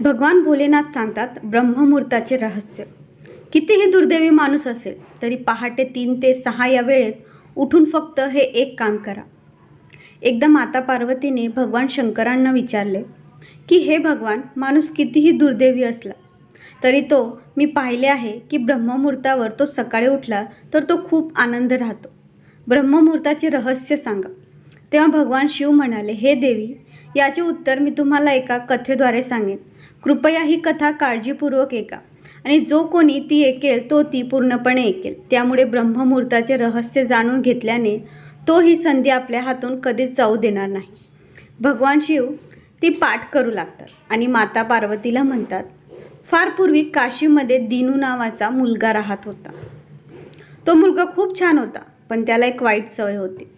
भगवान भोलेनाथ सांगतात ब्रह्ममुहूर्ताचे रहस्य. कितीही दुर्दैवी माणूस असेल तरी पहाटे तीन ते सहा या वेळेत उठून फक्त हे एक काम करा. एकदा माता पार्वतीने भगवान शंकरांना विचारले की हे भगवान माणूस कितीही दुर्दैवी असला तरी तो मी पाहिले आहे की ब्रह्ममुहूर्तावर तो सकाळी उठला तर तो खूप आनंद राहतो. ब्रह्ममुहूर्ताचे रहस्य सांगा. तेव्हा भगवान शिव म्हणाले हे देवी याचे उत्तर मी तुम्हाला एका कथेद्वारे सांगेन. कृपया ही कथा काळजीपूर्वक ऐका. आणि जो कोणी ती ऐकेल तो ती पूर्णपणे ऐकेल. त्यामुळे ब्रह्ममुहूर्ताचे रहस्य जाणून घेतल्याने तो ही संधी आपल्या हातून कधीच जाऊ देणार नाही. भगवान शिव ती पाठ करू लागतात आणि माता पार्वतीला म्हणतात फार पूर्वी काशीमध्ये दिनू नावाचा मुलगा राहत होता. तो मुलगा खूप छान होता पण त्याला एक वाईट सवय होती.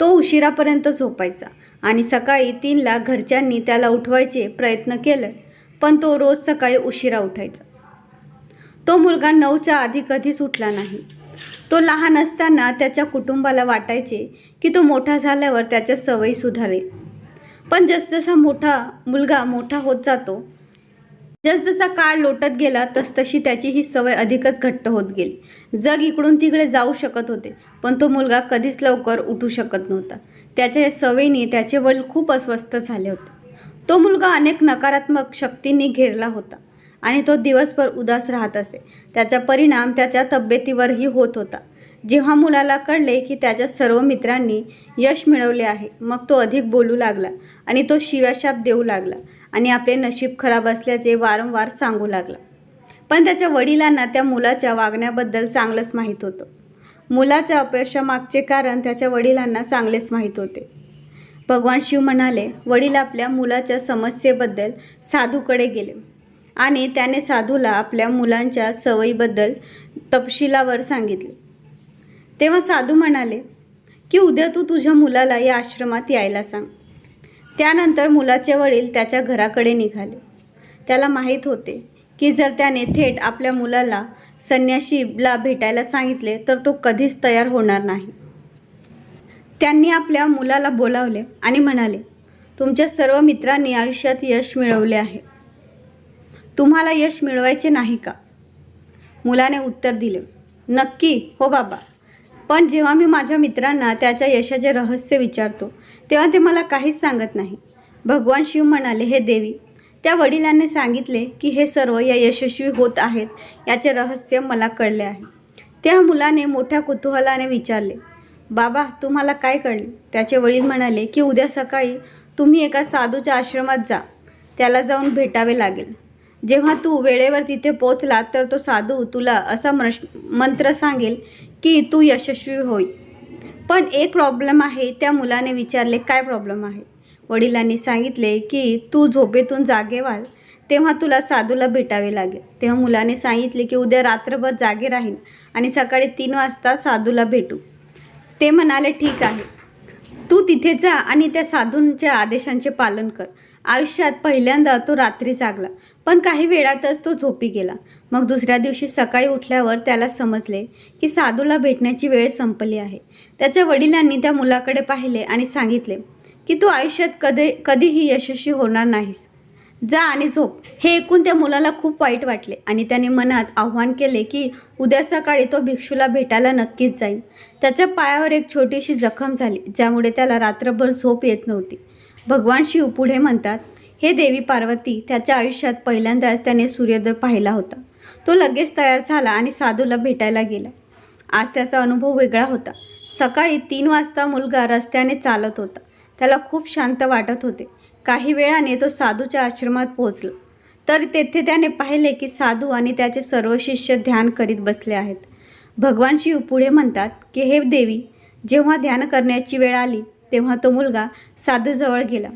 तो उशिरापर्यंत झोपायचा. आणि सकाळी तीनला घरच्यांनी त्याला उठवायचे प्रयत्न केले पण तो रोज सकाळी उशिरा उठायचा. तो मुलगा नऊच्या आधी कधीच उठला नाही. तो लहान असताना त्याच्या कुटुंबाला वाटायचे की तो मोठा झाल्यावर त्याच्या सवयी सुधारेल. पण जसजसा मोठा मुलगा मोठा होत जातो जसजसा काळ लोटत गेला तसतशी त्याची ही सवय अधिकच घट्ट होत गेली. जग इकडून तिकडे जाऊ शकत होते पण तो मुलगा कधीच लवकर उठू शकत नव्हता. त्याच्या या सवयीने त्याचे वडील खूप अस्वस्थ झाले होते. तो मुलगा अनेक नकारात्मक शक्तींनी घेरला होता आणि तो दिवसभर उदास राहत असे. त्याचा परिणाम त्याच्या तब्येतीवरही होत होता. जेव्हा मुलाला कळले की त्याच्या सर्व मित्रांनी यश मिळवले आहे मग तो अधिक बोलू लागला आणि तो शिव्याशाप देऊ लागला. आणि आपले नशीब खराब असल्याचे वारंवार सांगू लागला. पण त्याच्या वडिलांना त्या मुलाच्या वागण्याबद्दल चांगलंच माहीत होतं. मुलाच्या अपयशामागचे कारण त्याच्या वडिलांना चांगलेच माहीत होते. भगवान शिव म्हणाले वडील आपल्या मुलाच्या समस्येबद्दल साधूकडे गेले आणि त्याने साधूला आपल्या मुलांच्या सवयीबद्दल तपशिलावर सांगितले. तेव्हा साधू म्हणाले की उद्या तू तुझ्या मुलाला या आश्रमात यायला सांग. त्यानंतर मुलाचे वडील त्याच्या घराकडे निघाले. त्याला माहीत होते की जर त्याने थेट आपल्या मुलाला संन्याशीला भेटायला सांगितले तर तो कधीच तयार होणार नाही. त्यांनी आपल्या मुलाला बोलावले आणि म्हणाले तुमच्या सर्व मित्रांनी आयुष्यात यश मिळवले आहे. तुम्हाला यश मिळवायचे नाही का? मुलाने उत्तर दिले नक्की हो बाबा. पण जेव्हा मी माझ्या मित्रांना त्याच्या यशाचे रहस्य विचारतो तेव्हा ते मला काहीच सांगत नाही. भगवान शिव म्हणाले हे देवी त्या वडिलांनी सांगितले की हे सर्व या यशस्वी होत आहेत याचे रहस्य मला कळले आहे. त्या मुलाने मोठ्या कुतूहलाने विचारले बाबा तुम्हाला काय कळले? त्याचे वडील म्हणाले की उद्या सकाळी तुम्ही एका साधूच्या आश्रमात जा त्याला जाऊन भेटावे लागेल. जेव्हा तू वेळेवर तिथे पोचला तर तो साधू तुला असा मश मंत्र सांगेल की तू यशस्वी होईल पण एक प्रॉब्लेम आहे त्या मुलाने विचारले काय प्रॉब्लेम आहे? वडिलांनी सांगितले की तू झोपेतून जागे व्हाल तेव्हा तुला साधूला भेटावे लागेल. तेव्हा मुलाने सांगितले की उद्या रात्रभर जागे राहीन आणि सकाळी तीन वाजता साधूला भेटू. ते म्हणाले ठीक आहे. तू तिथे जा आणि त्या साधूंच्या आदेशांचे पालन कर. आयुष्यात पहिल्यांदा तो रात्री जागला. पण काही वेळातच तो झोपी गेला. मग दुसऱ्या दिवशी सकाळी उठल्यावर त्याला समजले की साधूला भेटण्याची वेळ संपली आहे. त्याच्या वडिलांनी त्या मुलाकडे पाहिले आणि सांगितले की तू आयुष्यात कधी कधीही यशस्वी होणार नाहीस. जा आणि झोप. हे ऐकून त्या मुलाला खूप वाईट वाटले आणि त्याने मनात आव्हान केले की उद्या सकाळी तो भिक्षूला भेटायला नक्कीच जाईल. त्याच्या पायावर एक छोटीशी जखम झाली ज्यामुळे त्याला रात्रभर झोप येत नव्हती. भगवान शिव पुढे म्हणतात हे देवी पार्वती त्याच्या आयुष्यात पहिल्यांदाच त्याने सूर्योदय पाहिला होता. तो लगेच तयार झाला आणि साधूला भेटायला गेला. आज त्याचा अनुभव वेगळा होता. सकाळी तीन वाजता मुलगा रस्त्याने चालत होता. त्याला खूप शांत वाटत होते. काही वेळाने तो साधूच्या आश्रमात पोहोचला. तर तेथे त्याने पाहिले की साधू आणि त्याचे सर्व शिष्य ध्यान करीत बसले आहेत. भगवान शिव पुढे म्हणतात की हे देवी जेव्हा ध्यान करण्याची वेळ आली तेव्हा तो मुलगा साधूजवळ गेला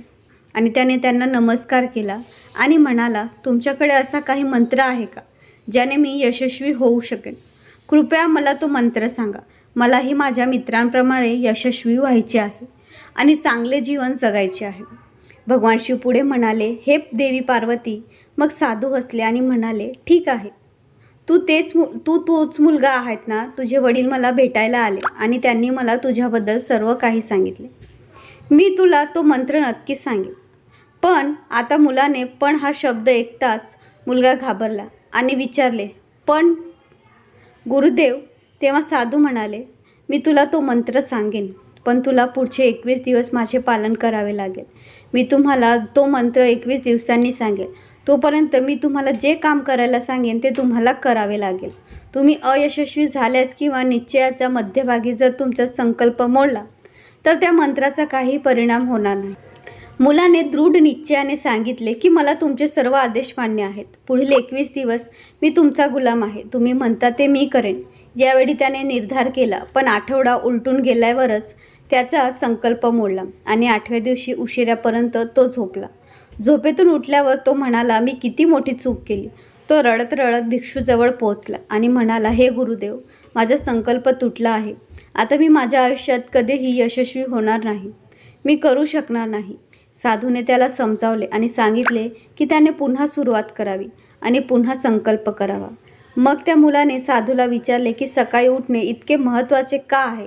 आणि त्याने त्यांना नमस्कार केला आणि म्हणाला तुमच्याकडे असा काही मंत्र आहे का ज्याने मी यशस्वी होऊ शकेन? कृपया मला तो मंत्र सांगा. मलाही माझ्या मित्रांप्रमाणे यशस्वी व्हायचे आहे आणि चांगले जीवन जगायचे आहे. भगवान शिव पुढे म्हणाले हे देवी पार्वती मग साधू हसले आणि म्हणाले ठीक आहे. तू तेच मु तू तोच मुलगा आहेत ना तुझे वडील मला भेटायला आले आणि त्यांनी मला तुझ्याबद्दल सर्व काही सांगितले. मी तुला तो मंत्र नक्की सांगेन. पण आता मुलाने पण हा शब्द ऐकताच मुलगा घाबरला आणि विचारले पण गुरुदेव तेव्हा साधू म्हणाले मी तुला तो मंत्र सांगेन पण तुला पुढचे एकवीस दिवस माझे पालन करावे लागेल. मी तुम्हाला तो मंत्र एकवीस दिवसांनी सांगेल तोपर्यंत मी तुम्हाला जे काम करायला सांगेन ते तुम्हाला करावे लागेल. तुम्ही अयशस्वी झाल्यास किंवा निश्चयाच्या मध्यभागी जर तुमचा संकल्प मोडला तर त्या मंत्राचा काही परिणाम होणार नाही. मुलाने दृढ निश्चयाने सांगितले की मला तुमचे सर्व आदेश मान्य आहेत. पुढील एकवीस दिवस मी तुमचा गुलाम आहे. तुम्ही म्हणता ते मी करेन. यावेळी त्याने निर्धार केला पण आठवडा उलटून गेल्यावरच त्याचा संकल्प मोडला आणि आठव्या दिवशी उशिरापर्यंत तो झोपला. झोपेतून उठल्यावर तो म्हणाला मी किती मोठी चूक केली. तो रडत रडत भिक्षूजवळ पोहोचला आणि म्हणाला हे गुरुदेव माझा संकल्प तुटला आहे. आता मी माझ्या आयुष्यात कधीही यशस्वी होणार नाही. मी करू शकणार नाही. साधूने त्याला समजावले आणि सांगितले की त्याने पुन्हा सुरुवात करावी आणि पुन्हा संकल्प करावा. मग त्या मुलाने साधूला विचारले की सकाळी उठणे इतके महत्त्वाचे का आहे?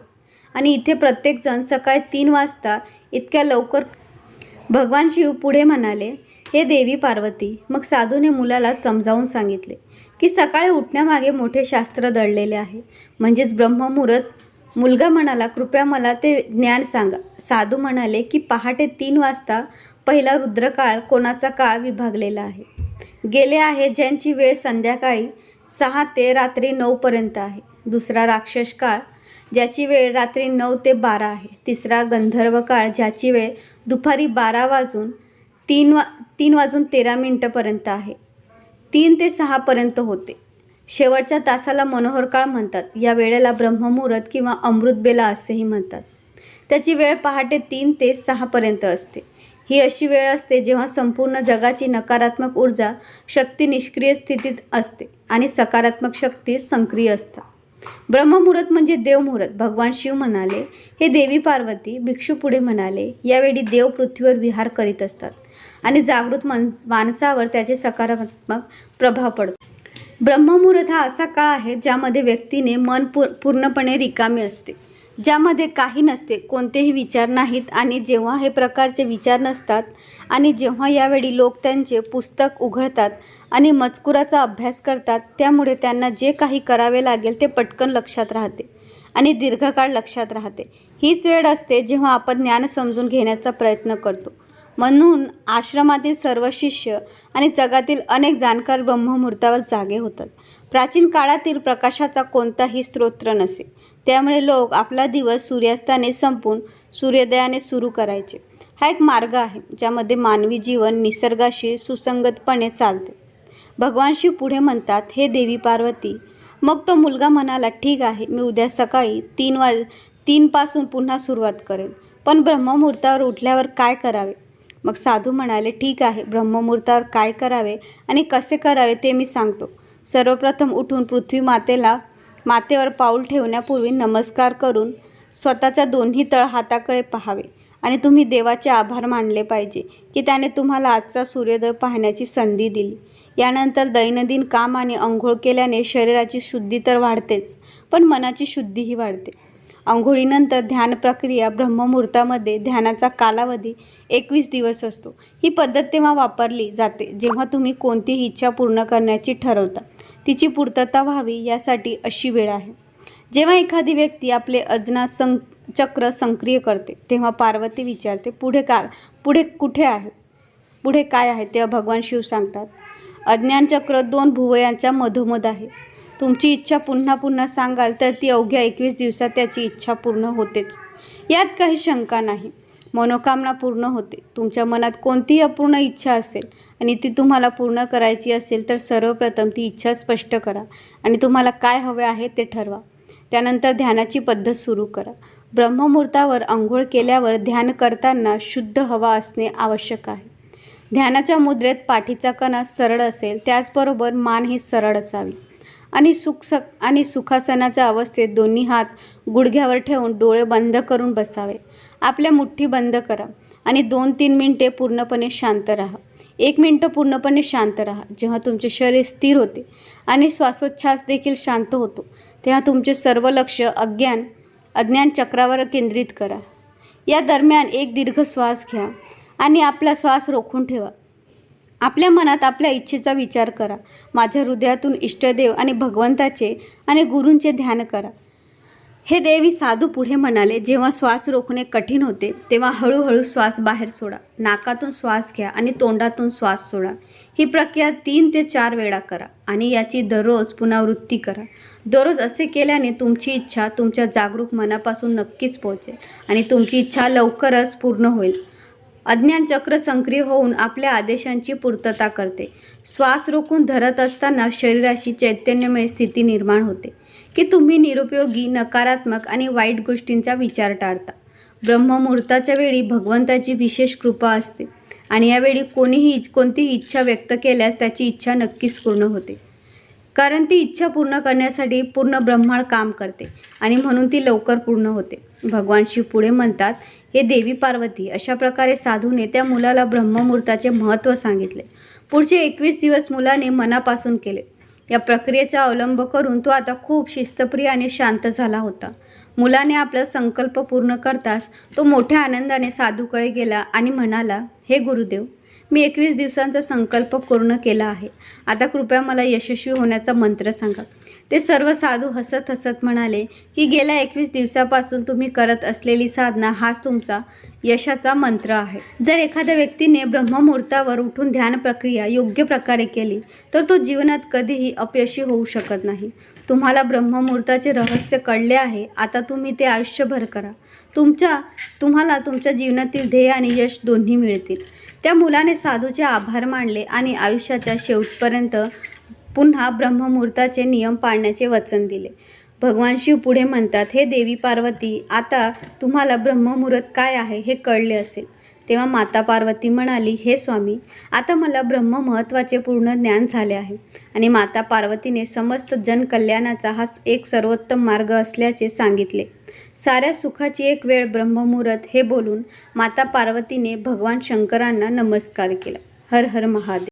आणि इथे प्रत्येकजण सकाळी तीन वाजता इतक्या लवकर भगवान शिव पुढे म्हणाले हे देवी पार्वती मग साधूने मुलाला समजावून सांगितले की सकाळी उठण्यामागे मोठे शास्त्र दडलेले आहे. म्हणजेच ब्रह्ममुहूर्त मुलगा म्हणाला कृपया मला ते ज्ञान सांगा. साधू म्हणाले की पहाटे तीन वाजता पहिला रुद्रकाळ कोणाचा काळ विभागलेला आहे? गेले आहे ज्यांची वेळ संध्याकाळी सहा ते रात्री नऊपर्यंत आहे. दुसरा राक्षस काळ ज्याची वेळ रात्री नऊ ते बारा आहे. तिसरा गंधर्व काळ ज्याची वेळ दुपारी बारा वाजून तीन वा तीन वाजून तेरा मिनटंपर्यंत आहे. तीन ते सहापर्यंत होते. शेवटच्या तासाला मनोहर काळ म्हणतात. या वेळेला ब्रह्ममुहूर्त किंवा अमृतबेला असेही म्हणतात. त्याची वेळ पहाटे तीन ते सहापर्यंत असते. ही अशी वेळ असते जेव्हा संपूर्ण जगाची नकारात्मक ऊर्जा शक्ती निष्क्रिय स्थितीत असते आणि सकारात्मक शक्ती सक्रिय असतात. ब्रह्ममुहूर्त म्हणजे देवमुहूर्त. भगवान शिव म्हणाले हे देवी पार्वती भिक्षू पुढे म्हणाले यावेळी देव पृथ्वीवर विहार करीत असतात आणि जागृत मन माणसावर त्याचे सकारात्मक प्रभाव पडतो. ब्रह्ममुहूर्त हा असा काळ आहे ज्यामध्ये व्यक्तीने मन पूर पूर्णपणे रिकामे असते. ज्यामध्ये काही नसते कोणतेही विचार नाहीत आणि जेव्हा हे प्रकारचे विचार नसतात आणि जेव्हा यावेळी लोक त्यांचे पुस्तक उघडतात आणि मजकुराचा अभ्यास करतात त्यामुळे त्यांना जे काही करावे लागेल ते पटकन लक्षात राहते आणि दीर्घकाळ लक्षात राहते. हीच वेळ असते जेव्हा आपण ज्ञान समजून घेण्याचा प्रयत्न करतो. म्हणून आश्रमातील सर्व शिष्य आणि जगातील अनेक जाणकार ब्रह्ममुहूर्तावर जागे होतात. प्राचीन काळातील प्रकाशाचा कोणताही स्तोत्र नसे. त्यामुळे लोक आपला दिवस सूर्यास्ताने संपून सूर्योदयाने सुरू करायचे. हा एक मार्ग आहे ज्यामध्ये मानवी जीवन निसर्गाशी सुसंगतपणे चालते. भगवान शिव पुढे म्हणतात हे देवी पार्वती मग तो मुलगा म्हणाला ठीक आहे मी उद्या सकाळी तीन वाज तीनपासून पुन्हा सुरुवात करेन. पण ब्रह्ममुहूर्तावर उठल्यावर काय करावे? मग साधू म्हणाले ठीक आहे ब्रह्ममुहूर्तावर काय करावे आणि कसे करावे ते मी सांगतो. सर्वप्रथम उठून पृथ्वी मातेला मातेवर पाऊल ठेवण्यापूर्वी नमस्कार करून स्वतःच्या दोन्ही तळ हाताकडे पाहावे आणि तुम्ही देवाचे आभार मानले पाहिजे की त्याने तुम्हाला आजचा सूर्योदय पाहण्याची संधी दिली. यानंतर दैनंदिन काम आणि अंघोळ केल्याने शरीराची शुद्धी तर वाढतेच पण मनाची शुद्धीही वाढते. आंघोळीनंतर ध्यान प्रक्रिया ब्रह्ममुहूर्तामध्ये ध्यानाचा कालावधी एकवीस दिवस असतो. ही पद्धत तेव्हा वापरली जाते जेव्हा तुम्ही कोणतीही इच्छा पूर्ण करण्याची ठरवता. तिची पूर्तता व्हावी यासाठी अशी वेळ आहे. जेव्हा एखादी व्यक्ती आपले अजना सं चक्र सक्रिय करते तेव्हा पार्वती विचारते पुढे का पुढे कुठे आहे? पुढे काय आहे? तेव्हा भगवान शिव सांगतात अज्ञानचक्र दोन भुवयांच्या मधोमध आहे. तुमची इच्छा पुन्हा पुन्हा सांगाल तर ती अवघ्या एकवीस दिवसात त्याची इच्छा पूर्ण होतेच. यात काही शंका नाही. मनोकामना पूर्ण होते. तुमच्या मनात कोणतीही अपूर्ण इच्छा असेल आणि ती तुम्हाला पूर्ण करायची असेल तर सर्वप्रथम ती इच्छा स्पष्ट करा आणि तुम्हाला काय हवे आहे ते ठरवा. त्यानंतर ध्यानाची पद्धत सुरू करा. ब्रह्ममुहूर्तावर आंघोळ केल्यावर ध्यान करताना शुद्ध हवा असणे आवश्यक आहे. ध्यानाच्या मुद्रेत पाठीचा कणा सरळ असेल त्याचबरोबर मान ही सरळ असावी. आणि सुख आणि सुखासनाच्या अवस्थेत दोन्ही हात गुडघ्यावर ठेवून डोळे बंद करून बसावे. आपल्या मुठ्ठी बंद करा आणि दोन तीन मिनटे पूर्णपणे शांत राहा. एक मिनटं पूर्णपणे शांत राहा जेव्हा तुमचे शरीर स्थिर होते आणि श्वासोच्छ्वास देखील शांत होतो तेव्हा तुमचे सर्व लक्ष अज्ञान अज्ञान चक्रावर केंद्रित करा. या दरम्यान एक दीर्घ श्वास घ्या आणि आपला श्वास रोखून ठेवा. आपल्या मनात आपल्या इच्छेचा विचार करा. माझ्या हृदयातून इष्टदेव आणि भगवंताचे आणि गुरूंचे ध्यान करा. हे देवी साधू पुढे म्हणाले जेव्हा श्वास रोखणे कठीण होते तेव्हा हळूहळू श्वास बाहेर सोडा. नाकातून श्वास घ्या आणि तोंडातून श्वास सोडा. ही प्रक्रिया तीन ते चार वेळा करा आणि याची दररोज पुनरावृत्ती करा. दररोज असे केल्याने तुमची इच्छा तुमच्या जागरूक मनापासून नक्कीच पोहोचेल आणि तुमची इच्छा लवकरच पूर्ण होईल. अज्ञान चक्र सक्रिय होऊन आपल्या आदेशांची पूर्तता करते. श्वास रोखून धरत असताना शरीराशी चैतन्यमय स्थिती निर्माण होते की तुम्ही निरुपयोगी नकारात्मक आणि वाईट गोष्टींचा विचार टाळता. ब्रह्ममुहूर्ताच्या वेळी भगवंताची विशेष कृपा असते आणि यावेळी कोणीही कोणतीही इच्छा व्यक्त केल्यास त्याची इच्छा नक्कीच पूर्ण होते. कारण ती इच्छा पूर्ण करण्यासाठी पूर्ण ब्रह्मांड काम करते आणि म्हणून ती लवकर पूर्ण होते. भगवान शिव पुढे म्हणतात हे देवी पार्वती अशा प्रकारे साधूने त्या मुलाला ब्रह्ममुहूर्ताचे महत्त्व सांगितले. पुढचे एकवीस दिवस मुलाने मनापासून केले. या प्रक्रियेचा अवलंब करून तो आता खूप शिस्तप्रिय आणि शांत झाला होता. मुलाने आपला संकल्प पूर्ण करताच तो मोठ्या आनंदाने साधूकडे गेला आणि म्हणाला हे गुरुदेव मी एकवीस दिवसांचा संकल्प पूर्ण केला आहे. आता कृपया मला यशस्वी होण्याचा मंत्र सांगा. ते सर्व साधू हसत हसत म्हणाले की गेल्या एकवीस दिवसापासून तुम्ही करत असलेली साधना हाच तुमचा यशाचा मंत्र आहे. जर एखाद्या व्यक्तीने ब्रह्ममुहूर्तावर उठून ध्यान प्रक्रिया योग्य प्रकारे केली तर तो जीवनात कधीही अपयशी होऊ शकत नाही. तुम्हाला ब्रह्ममुहूर्ताचे रहस्य कळले आहे आता तुम्ही ते आयुष्यभर करा. तुमच्या तुम्हाला तुमच्या जीवनातील ध्येय आणि यश दोन्ही मिळतील. त्या मुलाने साधूचे आभार मानले आणि आयुष्याच्या शेवटपर्यंत पुन्हा ब्रह्ममुहूर्ताचे नियम पाळण्याचे वचन दिले. भगवान शिव पुढे म्हणतात हे देवी पार्वती आता तुम्हाला ब्रह्ममुहूर्त काय आहे हे कळले असेल. तेव्हा माता पार्वती म्हणाली हे स्वामी आता मला ब्रह्म महत्त्वाचे पूर्ण ज्ञान झाले आहे आणि माता पार्वतीने समस्त जनकल्याणाचा हा एक सर्वोत्तम मार्ग असल्याचे सांगितले. साऱ्या सुखाची एक वेळ ब्रह्ममुहूर्त हे बोलून माता पार्वतीने भगवान शंकरांना नमस्कार केला. हर हर महादेव.